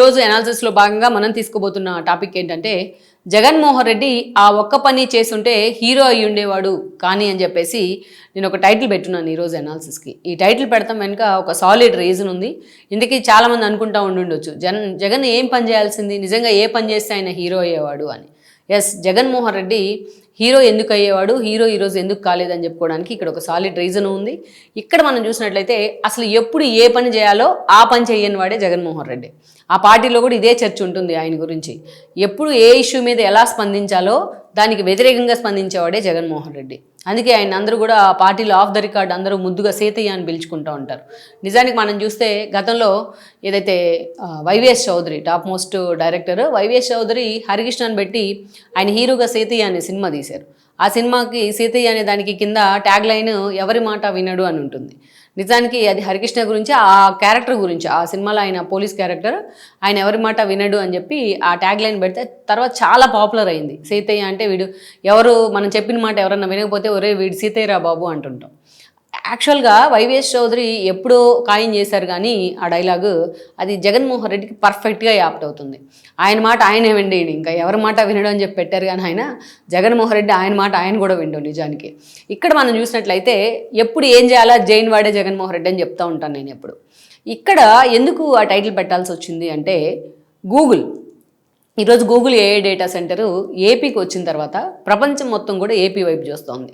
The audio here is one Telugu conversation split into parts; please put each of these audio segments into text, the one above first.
రోజు అనాలిసిస్లో భాగంగా మనం తీసుకోబోతున్న టాపిక్ ఏంటంటే జగన్మోహన్ రెడ్డి ఆ ఒక్క పని చేసుంటే హీరో అయి ఉండేవాడు కానీ అని చెప్పేసి నేను ఒక టైటిల్ పెట్టున్నాను ఈరోజు అనాలిసిస్కి ఈ టైటిల్ పెడతాం వెనుక ఒక సాలిడ్ రీజన్ ఉంది. ఇందుకే చాలామంది అనుకుంటా ఉండుండొచ్చు. జగన్ జగన్ ఏం పని చేయాల్సింది? నిజంగా ఏ పని చేస్తే ఆయన హీరో అయ్యేవాడు అని. ఎస్ జగన్మోహన్ రెడ్డి హీరో ఎందుకు అయ్యేవాడు హీరో ఈరోజు ఎందుకు కాలేదని చెప్పుకోవడానికి ఇక్కడ ఒక సాలిడ్ రీజన్ ఉంది. ఇక్కడ మనం చూసినట్లయితే అసలు ఎప్పుడు ఏ పని చేయాలో ఆ పని చేయని వాడే జగన్మోహన్ రెడ్డి. ఆ పార్టీలో కూడా ఇదే చర్చ ఉంటుంది ఆయన గురించి. ఎప్పుడు ఏ ఇష్యూ మీద ఎలా స్పందించాలో దానికి వ్యతిరేకంగా స్పందించేవాడే జగన్మోహన్ రెడ్డి. అందుకే ఆయన అందరూ కూడా ఆ పార్టీలో ఆఫ్ ద రికార్డ్ అందరూ ముద్దుగా సేతయ్య అని పిలుచుకుంటూ ఉంటారు. నిజానికి మనం చూస్తే గతంలో ఏదైతే YVS Chowdary top most director YVS Chowdary హరికృష్ణని పెట్టి ఆయన హీరోగా సేతయ్య అనే సినిమా తీశారు. ఆ సినిమాకి సీతయ్య అనే దానికి కింద ట్యాగ్ లైన్ ఎవరి మాట వినడు అని ఉంటుంది. నిజానికి అది హరికృష్ణ గురించి ఆ క్యారెక్టర్ గురించి ఆ సినిమాలో ఆయన పోలీస్ క్యారెక్టర్ ఆయన ఎవరి మాట వినడు అని చెప్పి ఆ ట్యాగ్ లైన్ పెడితే తర్వాత చాలా పాపులర్ అయింది. సీతయ్య అంటే వీడు ఎవరు మనం చెప్పిన మాట ఎవరన్నా వినకపోతే ఒరే వీడు సీతయ్యరా బాబు అంటుంటాం. యాక్చువల్గా వైవిఎస్ చౌదరి ఎప్పుడో ఖాయం చేశారు కానీ ఆ డైలాగు అది జగన్మోహన్ రెడ్డికి పర్ఫెక్ట్గా యాప్ట్ అవుతుంది. ఆయన మాట ఆయనే విండేయండి ఇంకా ఎవరి మాట వినడం అని చెప్పి పెట్టారు కానీ ఆయన జగన్మోహన్ రెడ్డి ఆయన మాట ఆయన కూడా విండు నిజానికి. ఇక్కడ మనం చూసినట్లయితే ఎప్పుడు ఏం చేయాలా? జైన్ వాడే జగన్మోహన్ రెడ్డి అని చెప్తూ ఉంటాను నేను ఎప్పుడు. ఇక్కడ ఎందుకు ఆ టైటిల్ పెట్టాల్సి వచ్చింది అంటే గూగుల్. ఈరోజు గూగుల్ ఏఏ డేటా సెంటరు ఏపీకి వచ్చిన తర్వాత ప్రపంచం మొత్తం కూడా ఏపీ వైపు చూస్తోంది.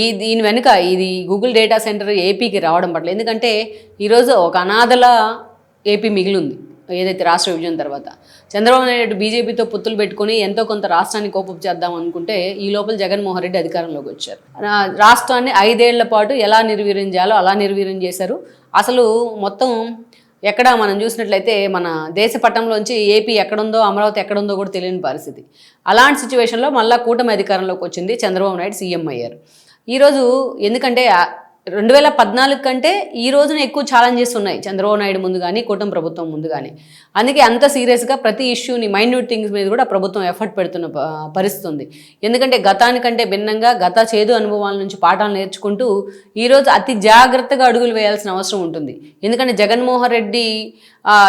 ఈ దీని వెనుక ఇది గూగుల్ డేటా సెంటర్ ఏపీకి రావడం పట్ల ఎందుకంటే ఈరోజు ఒక అనాథల ఏపీ మిగిలింది. ఏదైతే రాష్ట్ర విభజన తర్వాత చంద్రబాబు నాయుడు బీజేపీతో పొత్తులు పెట్టుకొని ఎంతో కొంత రాష్ట్రాన్ని కోపం చేద్దాం అనుకుంటే ఈ లోపల జగన్మోహన్ రెడ్డి అధికారంలోకి వచ్చారు. రాష్ట్రాన్ని ఐదేళ్ళ పాటు ఎలా నిర్వీర్యం చేయాలో అలా నిర్వీర్యం చేశారు. అసలు మొత్తం ఎక్కడ మనం చూసినట్లయితే మన దేశ పట్టంలోంచి ఏపీ ఎక్కడుందో అమరావతి ఎక్కడుందో కూడా తెలియని పరిస్థితి. అలాంటి సిచ్యువేషన్లో మళ్ళా కూటమి అధికారంలోకి వచ్చింది చంద్రబాబు నాయుడు సీఎం అయ్యారు. ఈరోజు ఎందుకంటే రెండు వేల పద్నాలుగు కంటే ఈ రోజున ఎక్కువ ఛాలెంజెస్ ఉన్నాయి. చంద్రబాబు నాయుడు ముందు కానీ కూటమి ప్రభుత్వం ముందు కానీ అందుకే అంత సీరియస్గా ప్రతి ఇష్యూని మైన్యూట్ థింగ్స్ మీద కూడా ప్రభుత్వం ఎఫర్ట్ పెడుతున్న ప- పరిస్థితి ఉంది ఎందుకంటే గతానికంటే భిన్నంగా గత చేదు అనుభవాల నుంచి పాఠాలు నేర్చుకుంటూ ఈరోజు అతి జాగ్రత్తగా అడుగులు వేయాల్సిన అవసరం ఉంటుంది. ఎందుకంటే జగన్మోహన్ రెడ్డి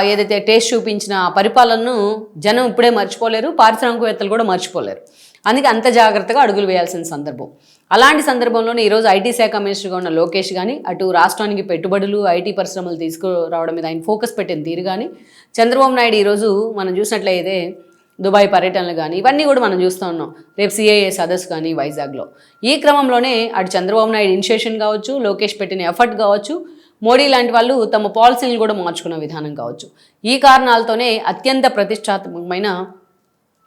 ఏదైతే టేస్ట్ చూపించిన పరిపాలనను జనం ఇప్పుడే మర్చిపోలేరు పారిశ్రామికవేత్తలు కూడా మర్చిపోలేరు. అందుకే అంత జాగ్రత్తగా అడుగులు వేయాల్సిన సందర్భం. అలాంటి సందర్భంలోనే ఈరోజు ఐటీ శాఖ మినిస్టర్గా ఉన్న లోకేష్ కానీ అటు రాష్ట్రానికి పెట్టుబడులు ఐటీ పరిశ్రమలు తీసుకురావడం మీద ఆయన ఫోకస్ పెట్టిన తీరు కానీ చంద్రబాబు నాయుడు ఈరోజు మనం చూసినట్లయితే దుబాయ్ పర్యటనలు కానీ ఇవన్నీ కూడా మనం చూస్తూ ఉన్నాం. రేపు సిఐఏ సదస్సు కానీ వైజాగ్లో. ఈ క్రమంలోనే అటు చంద్రబాబు నాయుడు ఇనిషియేషన్ కావచ్చు లోకేష్ పెట్టిన ఎఫర్ట్ కావచ్చు మోడీ లాంటి వాళ్ళు తమ పాలసీలను కూడా మార్చుకున్న విధానం కావచ్చు. ఈ కారణాలతోనే అత్యంత ప్రతిష్టాత్మకమైన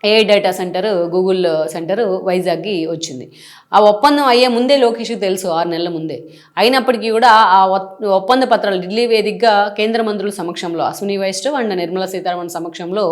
AI data center Google center వైజాగ్కి వచ్చింది. ఆ ఒప్పందం అయ్యే ముందే లోకేష్కి తెలుసు ఆరు నెలల ముందే. అయినప్పటికీ కూడా ఆ ఒప్పంద పత్రాలు ఢిల్లీ వేదికగా కేంద్ర మంత్రుల సమక్షంలో అశ్విని వైష్ణవ్ అండ్ నిర్మలా సీతారామన్ సమక్షంలో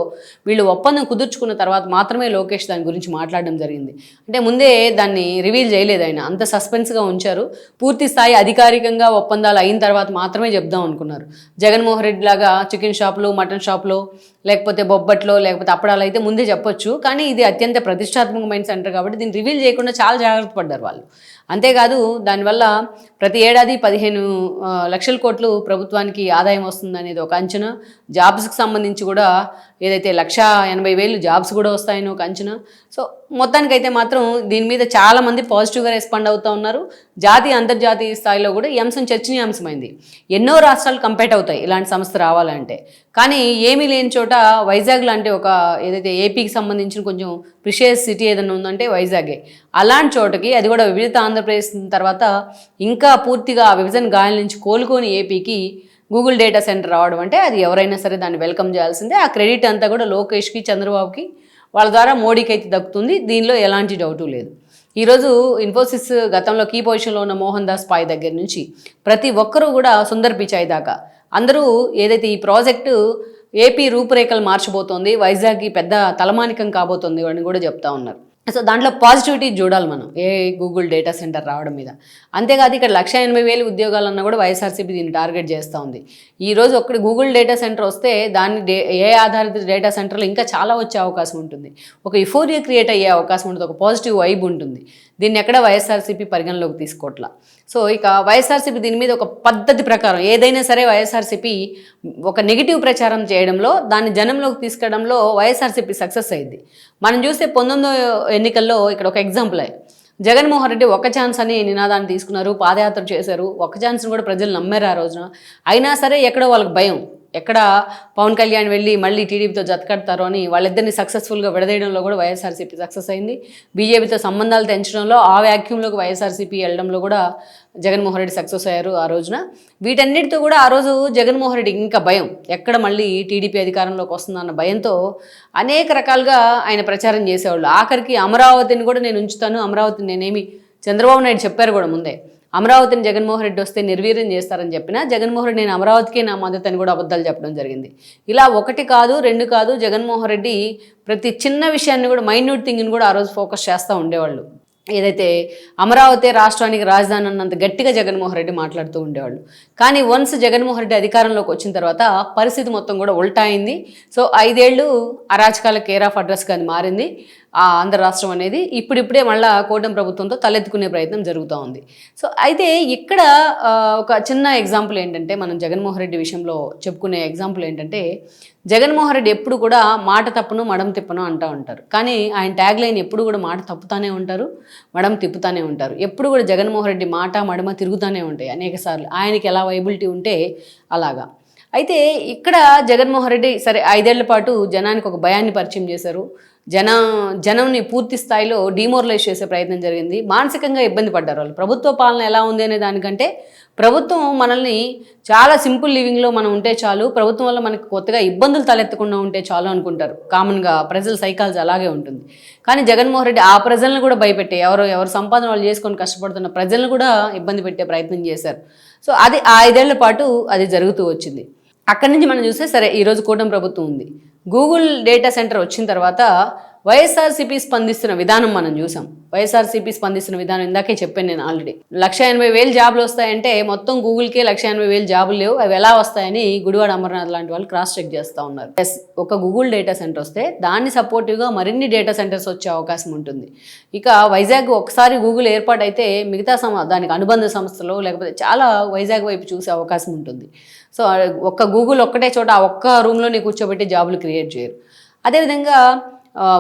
వీళ్ళు ఒప్పందం కుదుర్చుకున్న తర్వాత మాత్రమే లోకేష్ దాని గురించి మాట్లాడడం జరిగింది. అంటే ముందే దాన్ని రివీల్ చేయలేదు ఆయన. అంత సస్పెన్స్గా ఉంచారు. పూర్తి స్థాయి అధికారికంగా ఒప్పందాలు అయిన తర్వాత మాత్రమే చెప్దాం అనుకున్నారు. జగన్మోహన్ రెడ్డి లాగా చికెన్ షాపులు మటన్ షాపులో లేకపోతే బొబ్బట్లో లేకపోతే అప్పడాలు అయితే ముందే చెప్పొచ్చు. కానీ ఇది అత్యంత ప్రతిష్టాత్మకమైన సెంటర్ కాబట్టి దీన్ని రివీల్ చేయకుండా చాలా జాగ్రత్త పడ్డారు వాళ్ళు. అంతేకాదు దానివల్ల ప్రతి ఏడాది పదిహేను లక్షల కోట్లు ప్రభుత్వానికి ఆదాయం వస్తుంది అనేది ఒక అంచనా. జాబ్స్కి సంబంధించి కూడా ఏదైతే లక్ష ఎనభై వేలు జాబ్స్ కూడా వస్తాయని ఒక అంచనా. సో మొత్తానికైతే మాత్రం దీని మీద చాలామంది పాజిటివ్గా రెస్పాండ్ అవుతూ ఉన్నారు. జాతీయ అంతర్జాతీయ స్థాయిలో కూడా ఈ అంశం చర్చనీయాంశమైంది. ఎన్నో రాష్ట్రాలు కంపేట్ అవుతాయి ఇలాంటి సంస్థ రావాలంటే. కానీ ఏమీ లేని చోట వైజాగ్ లాంటి ఒక ఏదైతే ఏపీకి సంబంధించిన కొంచెం ప్రిషియస్ సిటీ ఏదైనా ఉందంటే వైజాగే. అలాంటి చోటకి అది కూడా వివిధ ఆంధ్రప్రదేశ్ తర్వాత ఇంకా పూర్తిగా ఆ విభజన గాయాల నుంచి కోలుకొని ఏపీకి గూగుల్ డేటా సెంటర్ రావడం అంటే అది ఎవరైనా సరే దాన్ని వెల్కమ్ చేయాల్సిందే. ఆ క్రెడిట్ అంతా కూడా లోకేష్కి చంద్రబాబుకి వాళ్ళ ద్వారా మోడీకి అయితే దక్కుతుంది. దీనిలో ఎలాంటి డౌటు లేదు. ఈరోజు ఇన్ఫోసిస్ గతంలో కీ పొజిషన్లో ఉన్న మోహన్ దాస్ పాయ్ దగ్గర నుంచి ప్రతి ఒక్కరూ కూడా సుందర్ పిచాయ్ దాకా అందరూ ఏదైతే ఈ ప్రాజెక్టు ఏపీ రూపురేఖలు మార్చబోతోంది వైజాగ్కి పెద్ద తలమానికం కాబోతోంది అని కూడా చెప్తా ఉన్నారు. సో దాంట్లో పాజిటివిటీ చూడాలి మనం. ఏ గూగుల్ డేటా సెంటర్ రావడం మీద. అంతేకాదు ఇక్కడ లక్ష ఎనభై వేలు ఉద్యోగాలన్నా కూడా వైఎస్ఆర్సీపీ దీన్ని టార్గెట్ చేస్తూ ఉంది. ఈరోజు రోజు గూగుల్ డేటా సెంటర్ వస్తే దాన్ని డే ఏ ఆధారిత డేటా సెంటర్లు ఇంకా చాలా వచ్చే అవకాశం ఉంటుంది. ఒక ఇఫోరియా క్రియేట్ అయ్యే అవకాశం ఉంటుంది. ఒక పాజిటివ్ వైబ్ ఉంటుంది. దీన్ని ఎక్కడ వైఎస్ఆర్సీపీ పరిగణలోకి తీసుకోవట్లా సో ఇక వైఎస్ఆర్సీపీ దీని మీద ఒక పద్ధతి ప్రకారం ఏదైనా సరే వైఎస్ఆర్సీపీ ఒక నెగిటివ్ ప్రచారం చేయడంలో దాన్ని జనంలోకి తీసుకెళ్ళడంలో వైఎస్ఆర్సీపీ సక్సెస్ అయింది మనం చూస్తే పంతొమ్మిదో ఎన్నికల్లో ఇక్కడ ఒక ఎగ్జాంపుల్ జగన్మోహన్ రెడ్డి ఒక ఛాన్స్ అని నినాదాన్ని తీసుకున్నారు పాదయాత్ర చేశారు. ఒక ఛాన్స్ని కూడా ప్రజలు నమ్మారు ఆ రోజున. అయినా సరే ఎక్కడో వాళ్ళకి భయం. ఎక్కడ పవన్ కళ్యాణ్ వెళ్ళి మళ్ళీ టీడీపీతో జతకడతారో అని వాళ్ళిద్దరిని సక్సెస్ఫుల్గా విడదీయడంలో కూడా వైఎస్ఆర్సీపీ సక్సెస్ అయింది. బీజేపీతో సంబంధాలు తెంచడంలో ఆ వ్యాక్యూమ్లోకి వైఎస్ఆర్సీపీ వెళ్ళడంలో కూడా జగన్మోహన్ రెడ్డి సక్సెస్ అయ్యారు ఆ రోజున. వీటన్నిటితో కూడా ఆ రోజు జగన్మోహన్ రెడ్డి ఇంకా భయం. ఎక్కడ మళ్ళీ టీడీపీ అధికారంలోకి వస్తుందన్న భయంతో అనేక రకాలుగా ఆయన ప్రచారం చేసేవాళ్ళు. ఆఖరికి అమరావతిని కూడా నేను ఉంచుతాను. అమరావతిని నేనేమి చంద్రబాబు నాయుడు చెప్పారు కూడా ముందే. అమరావతిని జగన్మోహన్ రెడ్డి వస్తే నిర్వీర్యం చేస్తారని చెప్పినా జగన్మోహన్ రెడ్డి నేను అమరావతికే నా మద్దతు అని కూడా అబద్ధాలు చెప్పడం జరిగింది. ఇలా ఒకటి కాదు రెండు కాదు జగన్మోహన్ రెడ్డి ప్రతి చిన్న విషయాన్ని కూడా మైన్యూట్ థింగ్ని కూడా ఆ రోజు ఫోకస్ చేస్తూ ఉండేవాళ్ళు. ఏదైతే అమరావతి రాష్ట్రానికి రాజధాని అన్నంత గట్టిగా జగన్మోహన్ రెడ్డి మాట్లాడుతూ ఉండేవాళ్ళు. కానీ వన్స్ జగన్మోహన్ రెడ్డి అధికారంలోకి వచ్చిన తర్వాత పరిస్థితి మొత్తం కూడా ఉల్టా అయింది. సో ఐదేళ్ళు అరాచకాల కేర్ ఆఫ్ అడ్రస్గా అది మారింది. ఆ ఆంధ్ర రాష్ట్రం అనేది ఇప్పుడిప్పుడే మళ్ళా కూటమి ప్రభుత్వంతో తలెత్తుకునే ప్రయత్నం జరుగుతూ ఉంది. సో అయితే ఇక్కడ ఒక చిన్న ఎగ్జాంపుల్ ఏంటంటే మనం జగన్మోహన్ రెడ్డి విషయంలో చెప్పుకునే ఎగ్జాంపుల్ ఏంటంటే జగన్మోహన్ రెడ్డి ఎప్పుడు కూడా మాట తప్పును మడం తిప్పను అంటూ ఉంటారు. కానీ ఆయన ట్యాగ్ లైన్ ఎప్పుడు కూడా మాట తప్పుతానే ఉంటారు. మడం తిప్పుతానే ఉంటారు. ఎప్పుడు కూడా జగన్మోహన్ రెడ్డి మాట మడమ తిరుగుతూనే ఉంటాయి అనేక సార్లు. ఆయనకి ఎలా వైబిలిటీ ఉంటే అలాగా. అయితే ఇక్కడ జగన్మోహన్ రెడ్డి సరే ఐదేళ్ళ పాటు జనానికి ఒక భయాన్ని పరిచయం చేశారు. జన జనంని పూర్తి స్థాయిలో డిమోరలైజ్ చేసే ప్రయత్నం జరిగింది. మానసికంగా ఇబ్బంది పడ్డారు వాళ్ళు. ప్రభుత్వ పాలన ఎలా ఉంది అనే దానికంటే ప్రభుత్వం మనల్ని చాలా సింపుల్ లివింగ్లో మనం ఉంటే చాలు ప్రభుత్వం వల్ల మనకి కొత్తగా ఇబ్బందులు తలెత్తకుండా ఉంటే చాలు అనుకుంటారు. కామన్గా ప్రజల సైకాలజీ అలాగే ఉంటుంది. కానీ జగన్మోహన్ రెడ్డి ఆ ప్రజలను కూడా భయపెట్టే ఎవరు ఎవరు సంపాదన వాళ్ళు చేసుకొని కష్టపడుతున్న ప్రజలను కూడా ఇబ్బంది పెట్టే ప్రయత్నం చేశారు. సో అది ఆ ఐదేళ్ళ పాటు అది జరుగుతూ వచ్చింది. అక్కడి నుంచి మనం చూస్తే సరే ఈరోజు కూటమి ప్రభుత్వం ఉంది. గూగుల్ డేటా సెంటర్ వచ్చిన తర్వాత వైఎస్ఆర్సీపీ స్పందిస్తున్న విధానం మనం చూసాం. వైఎస్ఆర్సీపీ స్పందిస్తున్న విధానం ఇందాకే చెప్పాను నేను ఆల్రెడీ లక్ష ఎనభై వేలు జాబులు వస్తాయంటే మొత్తం గూగుల్కే లక్ష ఎనభై వేలు జాబులు లేవు. అవి ఎలా వస్తాయని గుడివాడ అమర్నాథ్ లాంటి వాళ్ళు క్రాస్ చెక్ చేస్తూ ఉన్నారు. ఎస్ ఒక గూగుల్ డేటా సెంటర్ వస్తే దాన్ని సపోర్టివ్గా మరిన్ని డేటా సెంటర్స్ వచ్చే అవకాశం ఉంటుంది. ఇక వైజాగ్ ఒకసారి గూగుల్ ఏర్పాటైతే మిగతా సమ దానికి అనుబంధ సంస్థలు లేకపోతే చాలా వైజాగ్ వైపు చూసే అవకాశం ఉంటుంది. సో ఒక్క గూగుల్ ఒక్కటే చోట ఒక్క రూమ్లోనే కూర్చోబెట్టి జాబులు క్రియేట్ చేయరు. అదేవిధంగా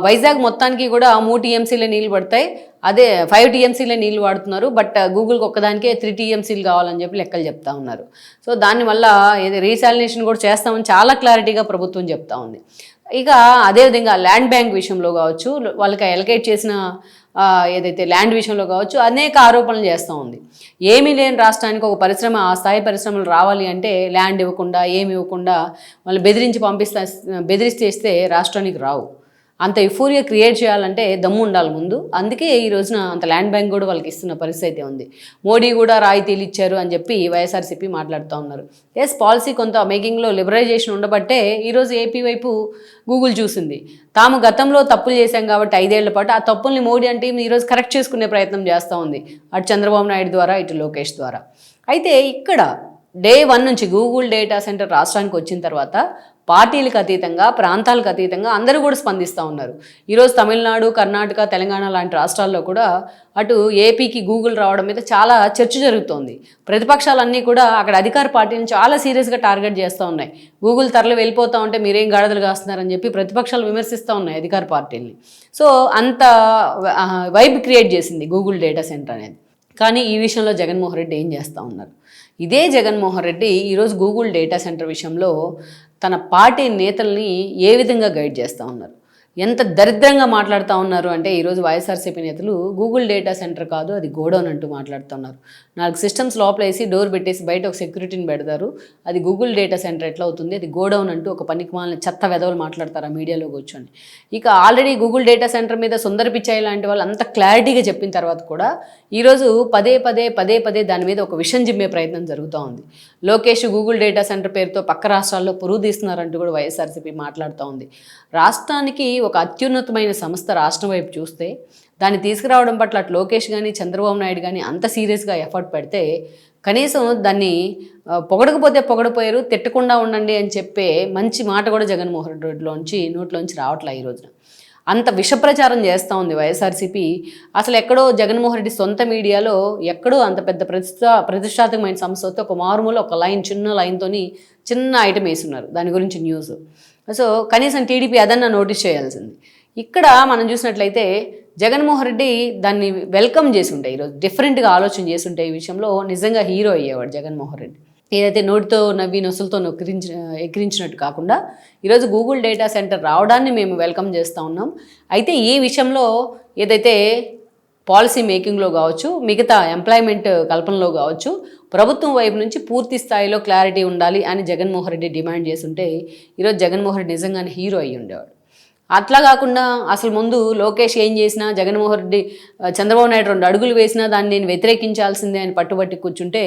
వైజాగ్ మొత్తానికి కూడా మూడు టీఎంసీలే నీళ్ళు పడతాయి. అదే ఫైవ్ టీఎంసీలే నీళ్ళు వాడుతున్నారు. బట్ గూగుల్కి ఒక్కదానికే త్రీ టీఎంసీలు కావాలని చెప్పి లెక్కలు చెప్తా ఉన్నారు. సో దానివల్ల ఏది రీసాలినేషన్ కూడా చేస్తామని చాలా క్లారిటీగా ప్రభుత్వం చెప్తా ఉంది. ఇక అదేవిధంగా ల్యాండ్ బ్యాంక్ విషయంలో కావచ్చు వాళ్ళకి ఎలకేట్ చేసిన ఏదైతే ల్యాండ్ విషయంలో కావచ్చు అనేక ఆరోపణలు చేస్తూ ఉంది. ఏమీ లేని రాష్ట్రానికి ఒక పరిశ్రమ ఆ స్థాయి పరిశ్రమలు రావాలి అంటే ల్యాండ్ ఇవ్వకుండా ఏమి ఇవ్వకుండా వాళ్ళు బెదిరించి పంపిస్తా బెదిరిస్తేస్తే రాష్ట్రానికి రావు. అంత ఎఫోరియా క్రియేట్ చేయాలంటే దమ్ము ఉండాలి ముందు. అందుకే ఈ రోజున అంత ల్యాండ్ బ్యాంక్ కూడా వాళ్ళకి ఇస్తున్న పరిస్థితి అయితే ఉంది. మోడీ కూడా రాయితీలు ఇచ్చారు అని చెప్పి వైఎస్ఆర్సీపీ మాట్లాడుతూ ఉన్నారు. ఎస్ పాలసీ కొంత మేకింగ్లో లిబరైజేషన్ ఉండబట్టే ఈరోజు ఏపీ వైపు గూగుల్ చూసింది. తాము గతంలో తప్పులు చేశాం కాబట్టి ఐదేళ్ళ పాటు ఆ తప్పుల్ని మోడీ అంటే ఈరోజు కరెక్ట్ చేసుకునే ప్రయత్నం చేస్తూ ఉంది. అటు చంద్రబాబు నాయుడు ద్వారా ఇటు లోకేష్ ద్వారా. అయితే ఇక్కడ డే వన్ నుంచి గూగుల్ డేటా సెంటర్ రాష్ట్రానికి వచ్చిన తర్వాత పార్టీలకు అతీతంగా ప్రాంతాలకు అతీతంగా అందరూ కూడా స్పందిస్తూ ఉన్నారు. ఈరోజు తమిళనాడు కర్ణాటక తెలంగాణ లాంటి రాష్ట్రాల్లో కూడా అటు ఏపీకి గూగుల్ రావడం మీద చాలా చర్చ జరుగుతోంది. ప్రతిపక్షాలన్నీ కూడా అక్కడ అధికార పార్టీని చాలా సీరియస్గా టార్గెట్ చేస్తూ ఉన్నాయి. గూగుల్ తరలి వెళ్ళిపోతూ ఉంటే మీరేం గాడిదలు కాస్తున్నారని చెప్పి ప్రతిపక్షాలు విమర్శిస్తూ ఉన్నాయి అధికార పార్టీని సో అంత వైబ్ క్రియేట్ చేసింది గూగుల్ డేటా సెంటర్ అనేది. కానీ ఈ విషయంలో జగన్మోహన్ రెడ్డి ఏం చేస్తూ ఉన్నారు? ఇదే జగన్మోహన్ రెడ్డి ఈరోజు గూగుల్ డేటా సెంటర్ విషయంలో తన పార్టీ నేతల్ని ఏ విధంగా గైడ్ చేస్తూ ఉన్నారు? ఎంత దరిద్రంగా మాట్లాడుతూ ఉన్నారు అంటే ఈరోజు వైఎస్ఆర్సీపీ నేతలు గూగుల్ డేటా సెంటర్ కాదు అది గోడౌన్ అంటూ మాట్లాడుతున్నారు నాలుగు సిస్టమ్స్ లోపల వేసి డోర్ పెట్టేసి బయట ఒక సెక్యూరిటీని పెడతారు. అది గూగుల్ డేటా సెంటర్ ఎట్లా అవుతుంది అది గోడౌన్ అంటూ ఒక పనికిమాలని చెత్త వెదవలు మాట్లాడతారు ఆ మీడియాలో కూర్చొని. ఇక ఆల్రెడీ గూగుల్ డేటా సెంటర్ మీద సుందర పిచ్చాయి లాంటి వాళ్ళు అంత క్లారిటీగా చెప్పిన తర్వాత కూడా ఈరోజు పదే పదే పదే పదే దాని మీద ఒక విషం జిమ్మే ప్రయత్నం జరుగుతూ ఉంది. లోకేష్ గూగుల్ డేటా సెంటర్ పేరుతో పక్క రాష్ట్రాల్లో పురుగు తీస్తున్నారంటూ కూడా వైఎస్ఆర్సీపీ మాట్లాడుతూ ఉంది. రాష్ట్రానికి ఒక అత్యున్నతమైన సంస్థ రాష్ట్రం వైపు చూస్తే దాన్ని తీసుకురావడం పట్ల అటు లోకేష్ కానీ చంద్రబాబు నాయుడు కానీ అంత సీరియస్గా ఎఫర్ట్ పెడితే కనీసం దాన్ని పొగడకపోతే పొగడపోయారు తిట్టకుండా ఉండండి అని చెప్పే మంచి మాట కూడా జగన్మోహన్ రెడ్డిలోంచి నోట్లోంచి రావట్లే ఈ రోజున. అంత విషప్రచారం చేస్తూ ఉంది వైఎస్ఆర్సీపీ. అసలు ఎక్కడో జగన్మోహన్ రెడ్డి సొంత మీడియాలో ఎక్కడో అంత పెద్ద ప్రతిష్టా ప్రతిష్టాత్మకమైన సంస్థతో ఒక మారుమూల ఒక లైన్ చిన్న లైన్తోని చిన్న ఐటమ్ వేసున్నారు. దాని గురించి న్యూస్. సో కనీసం టీడీపీ అదన్నా నోటీస్ చేయాల్సింది. ఇక్కడ మనం చూసినట్లయితే జగన్మోహన్ రెడ్డి దాన్ని వెల్కమ్ చేసి ఉంటాయి ఈరోజు డిఫరెంట్గా ఆలోచన చేసి ఈ విషయంలో నిజంగా హీరో అయ్యేవాడు జగన్మోహన్ రెడ్డి. ఏదైతే నోటితో నవ్వి నొసులతో నొక్కిరించిన ఎక్కిరించినట్టు కాకుండా ఈరోజు గూగుల్ డేటా సెంటర్ రావడాన్ని మేము వెల్కమ్ చేస్తూ ఉన్నాం. అయితే ఈ విషయంలో ఏదైతే పాలసీ మేకింగ్లో కావచ్చు మిగతా ఎంప్లాయ్మెంట్ కల్పనలో కావచ్చు ప్రభుత్వం వైపు నుంచి పూర్తి స్థాయిలో క్లారిటీ ఉండాలి అని జగన్మోహన్ రెడ్డి డిమాండ్ చేస్తుంటే ఈరోజు జగన్మోహన్ రెడ్డి నిజంగానే హీరో అయ్యి ఉండేవాడు అట్లా కాకుండా అసలు ముందు లోకేష్ ఏం చేసినా జగన్మోహన్ రెడ్డి చంద్రబాబు నాయుడు రెండు అడుగులు వేసినా దాన్ని నేను వ్యతిరేకించాల్సిందే అని పట్టుబట్టి కూర్చుంటే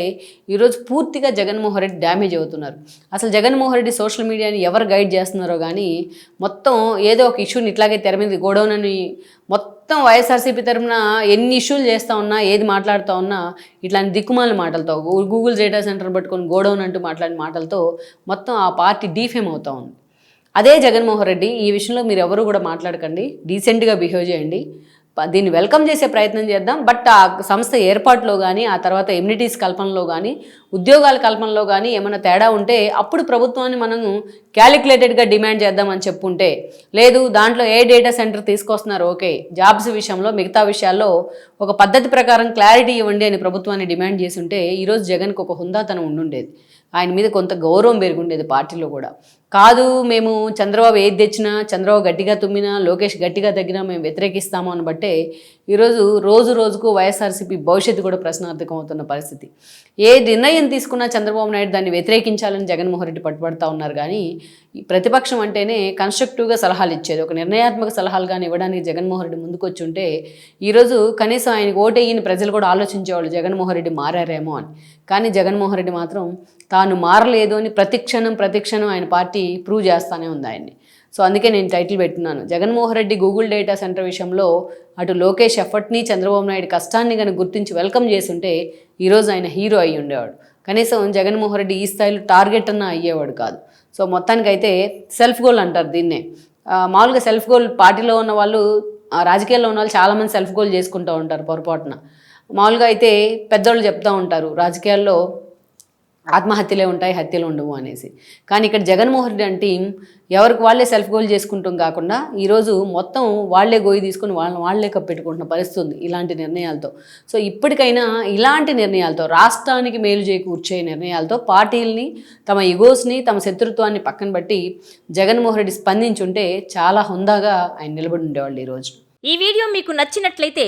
ఈరోజు పూర్తిగా జగన్మోహన్ రెడ్డి డ్యామేజ్ అవుతున్నారు. అసలు జగన్మోహన్ రెడ్డి సోషల్ మీడియాని ఎవరు గైడ్ చేస్తున్నారో కానీ మొత్తం ఏదో ఒక ఇష్యూని ఇట్లాగే తెర మీద గోడౌన్ అని మొత్తం వైఎస్ఆర్సీపీ తరఫున ఎన్ని ఇష్యూలు చేస్తూ ఉన్నా ఏది మాట్లాడుతూ ఉన్నా ఇట్లాంటి దిక్కుమాల మాటలతో గూగుల్ డేటా సెంటర్ పట్టుకొని గోడౌన్ అంటూ మాట్లాడిన మాటలతో మొత్తం ఆ పార్టీ డీఫేమ్ అవుతూ ఉంది. అదే జగన్మోహన్ రెడ్డి ఈ విషయంలో మీరు ఎవరు కూడా మాట్లాడకండి. డీసెంట్గా బిహేవ్ చేయండి. దీన్ని వెల్కమ్ చేసే ప్రయత్నం చేద్దాం. బట్ ఆ సంస్థ ఏర్పాటులో కానీ ఆ తర్వాత ఎమ్యూనిటీస్ కల్పనలో కానీ ఉద్యోగాల కల్పనలో కానీ ఏమైనా తేడా ఉంటే అప్పుడు ప్రభుత్వాన్ని మనము క్యాలిక్యులేటెడ్గా డిమాండ్ చేద్దామని చెప్పుంటే లేదు దాంట్లో ఏ డేటా సెంటర్ తీసుకొస్తున్నారు ఓకే. జాబ్స్ విషయంలో మిగతా విషయాల్లో ఒక పద్ధతి ప్రకారం క్లారిటీ ఇవ్వండి అని ప్రభుత్వాన్ని డిమాండ్ చేసి ఉంటే ఈరోజు జగన్కి ఒక హుందాతనం ఉండుండేది. ఆయన మీద కొంత గౌరవం పెరుగుండేది పార్టీలో కూడా. కాదు మేము చంద్రబాబు ఏది తెచ్చినా చంద్రబాబు గట్టిగా తుమ్మినా లోకేష్ గట్టిగా తగ్గినా మేము వ్యతిరేకిస్తాము అని బట్టే ఈరోజు రోజు రోజుకు వైఎస్ఆర్సీపీ భవిష్యత్తు కూడా ప్రశ్నార్థకం అవుతున్న పరిస్థితి. ఏ నిర్ణయం తీసుకున్నా చంద్రబాబు నాయుడు దాన్ని వ్యతిరేకించాలని జగన్మోహన్ రెడ్డి పట్టుబడతా ఉన్నారు కానీ ప్రతిపక్షం అంటేనే కన్స్ట్రక్టివ్గా సలహాలు ఇచ్చేది. ఒక నిర్ణయాత్మక సలహాలు కానీ ఇవ్వడానికి జగన్మోహన్ రెడ్డి ముందుకు వచ్చి ఉంటే ఈరోజు కనీసం ఆయనకు ఓటేయని ప్రజలు కూడా ఆలోచించేవాళ్ళు జగన్మోహన్ రెడ్డి మారారేమో అని. కానీ జగన్మోహన్ రెడ్డి మాత్రం తాను మారలేదు అని ప్రతిక్షణం ప్రతిక్షణం ఆయన పార్టీ ప్రూవ్ చేస్తానే ఉంది ఆయన్ని. సో అందుకే నేను టైటిల్ పెట్టున్నాను. Jaganmohan Reddy Google data center విషయంలో అటు లోకేష్ ఎఫర్ట్ని చంద్రబాబు నాయుడు కష్టాన్ని కనుక గుర్తించి వెల్కమ్ చేసుంటే ఈరోజు ఆయన హీరో అయి ఉండేవాడు. కనీసం జగన్మోహన్ రెడ్డి ఈ స్థాయిలో టార్గెట్ అన్న అయ్యేవాడు కాదు. సో మొత్తానికైతే సెల్ఫ్ గోల్ అంటారు దీన్నే. మామూలుగా సెల్ఫ్ గోల్ పార్టీలో ఉన్న వాళ్ళు రాజకీయాల్లో ఉన్న వాళ్ళు చాలామంది సెల్ఫ్ గోల్ చేసుకుంటూ ఉంటారు పొరపాటున. మామూలుగా అయితే పెద్దోళ్ళు చెప్తూ ఉంటారు రాజకీయాల్లో ఆత్మహత్యలే ఉంటాయి హత్యలు ఉండవు అనేసి. కానీ ఇక్కడ జగన్మోహన్ రెడ్డి అంటే ఎవరికి వాళ్ళే సెల్ఫ్ గోల్ చేసుకుంటాం కాకుండా ఈరోజు మొత్తం వాళ్ళే గోయి తీసుకొని వాళ్ళని వాళ్ళే కప్పెట్టుకుంటున్న పరిస్థితి ఉంది ఇలాంటి నిర్ణయాలతో. సో ఇప్పటికైనా ఇలాంటి నిర్ణయాలతో రాష్ట్రానికి మేలు చేకూర్చే నిర్ణయాలతో పార్టీల్ని తమ ఇగోస్ని తమ శత్రుత్వాన్ని పక్కన బట్టి జగన్మోహన్ రెడ్డి స్పందించుంటే చాలా హుందాగా ఆయన నిలబడి ఉండేవాళ్ళు ఈరోజు. ఈ వీడియో మీకు నచ్చినట్లయితే